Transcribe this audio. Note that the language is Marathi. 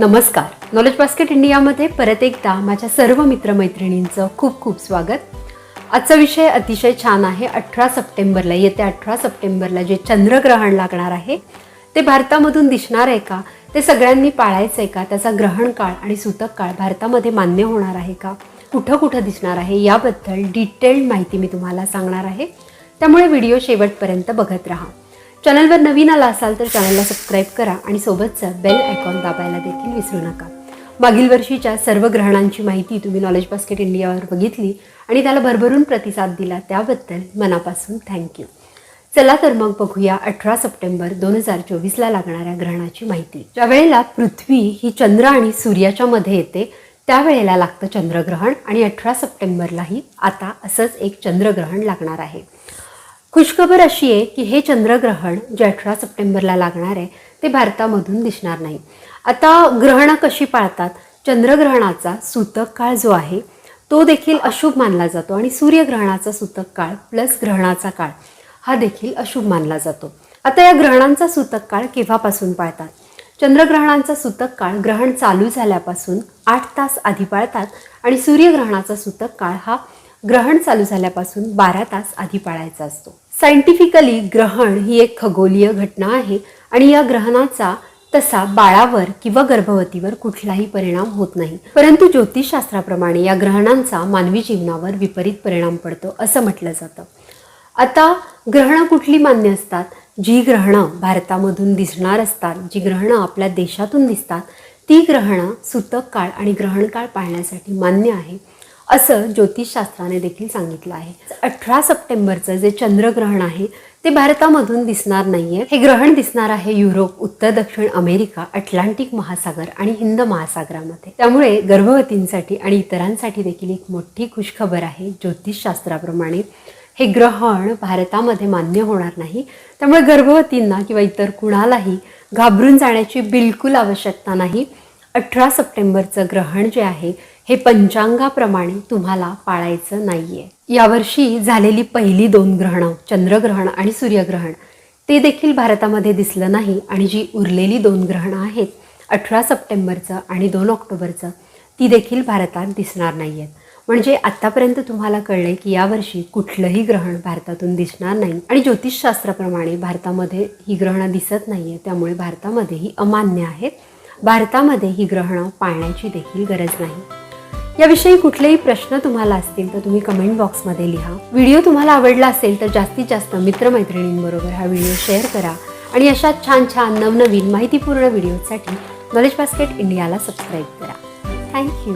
नमस्कार. नॉलेज बास्केट इंडियामध्ये परत एकदा माझ्या सर्व मित्रमैत्रिणींचं खूप खूप स्वागत. आजचा विषय अतिशय छान आहे. अठरा सप्टेंबरला येत्या अठरा सप्टेंबरला जे चंद्रग्रहण लागणार आहे ते भारतामधून दिसणार आहे का? ते सगळ्यांनी पाळायचं आहे का? त्याचा ग्रहण काळ आणि सूतक काळ भारतामध्ये मान्य होणार आहे का? कुठं कुठं दिसणार आहे? याबद्दल डिटेल्ड माहिती मी तुम्हाला सांगणार आहे. त्यामुळे व्हिडिओ शेवटपर्यंत बघत राहा. चॅनलवर नवीन आला असाल तर चॅनलला सबस्क्राईब करा आणि सोबतचा बेल आयकॉन दाबायला देखील विसरू नका. मागील वर्षीच्या सर्व ग्रहणांची माहिती तुम्ही नॉलेज बास्केट इंडियावर बघितली आणि त्याला भरभरून प्रतिसाद दिला त्याबद्दल मनापासून थँक्यू चला तर मग बघूया अठरा सप्टेंबर दोन हजार चोवीसला लागणाऱ्या ग्रहणाची माहिती. ज्या वेळेला पृथ्वी ही चंद्र आणि सूर्याच्या मध्ये येते त्यावेळेला लागतं चंद्रग्रहण आणि अठरा सप्टेंबरलाही आता असंच एक चंद्रग्रहण लागणार आहे. खुशखबर अशी आहे की हे चंद्रग्रहण जे अठरा सप्टेंबरला लागणार आहे ते भारतामधून दिसणार नाही. आता ग्रहणं कशी पाळतात? चंद्रग्रहणाचा सूतक काळ जो आहे तो देखील अशुभ मानला जातो आणि सूर्यग्रहणाचा सूतक काळ प्लस ग्रहणाचा काळ हा देखील अशुभ मानला जातो. आता या ग्रहणांचा सूतक काळ केव्हापासून पाळतात? चंद्रग्रहणांचा सूतक काळ ग्रहण चालू झाल्यापासून आठ तास आधी पाळतात आणि सूर्यग्रहणाचा सूतक काळ हा ग्रहण चालू झाल्यापासून बारा तास आधी पाळायचा असतो. सायंटिफिकली ग्रहण ही एक खगोलीय घटना आहे आणि या ग्रहणाचा तसा बाळावर किंवा गर्भवतीवर कुठलाही परिणाम होत नाही. परंतु ज्योतिषशास्त्राप्रमाणे या ग्रहणांचा मानवी जीवनावर विपरीत परिणाम पडतो असं म्हटलं जातं. आता ग्रहणं कुठली मान्य असतात? जी ग्रहणं भारतामधून दिसणार असतात जी ग्रहणं आपल्या देशातून दिसतात ती ग्रहणं सूतक काळ आणि ग्रहण काळ पाळण्यासाठी मान्य आहे असं ज्योतिषशास्त्राने देखील सांगितलं आहे. अठरा सप्टेंबरचं जे चंद्रग्रहण आहे ते भारतामधून दिसणार नाहीये. हे ग्रहण दिसणार आहे युरोप उत्तर दक्षिण अमेरिका अटलांटिक महासागर आणि हिंद महासागरामध्ये. त्यामुळे गर्भवतींसाठी आणि इतरांसाठी देखील एक मोठी खुशखबर आहे ज्योतिषशास्त्राप्रमाणे. हे ग्रहण भारतामध्ये मान्य होणार नाही. त्यामुळे गर्भवतींना किंवा इतर कुणालाही घाबरून जाण्याची बिलकुल आवश्यकता नाही. अठरा सप्टेंबरचं ग्रहण जे आहे हे पंचांगाप्रमाणे तुम्हाला पाळायचं नाहीये. यावर्षी झालेली पहिली दोन ग्रहणं चंद्रग्रहण आणि सूर्यग्रहण ते देखील भारतामध्ये दिसलं नाही आणि जी उरलेली दोन ग्रहणं आहेत अठरा सप्टेंबरचं आणि दोन ऑक्टोबरचं ती देखील भारतात दिसणार नाही आहेत म्हणजे आत्तापर्यंत तुम्हाला कळले की यावर्षी कुठलंही ग्रहण भारतातून दिसणार नाही. आणि ज्योतिषशास्त्राप्रमाणे भारतामध्ये ही ग्रहणं दिसत नाही आहे त्यामुळे भारतामध्ये ही अमान्य आहेत. भारतामध्ये ही ग्रहणं पाळण्याची देखील गरज नाही. याविषयी कुठलेही प्रश्न तुम्हाला असतील तर तुम्ही कमेंट बॉक्समध्ये लिहा. व्हिडिओ तुम्हाला आवडला असेल तर जास्तीत जास्त मित्रमैत्रिणींबरोबर हा व्हिडिओ शेअर करा. आणि अशा छान छान नवनवीन माहितीपूर्ण व्हिडिओसाठी नॉलेज बास्केट इंडियाला सबस्क्राईब करा. Thank you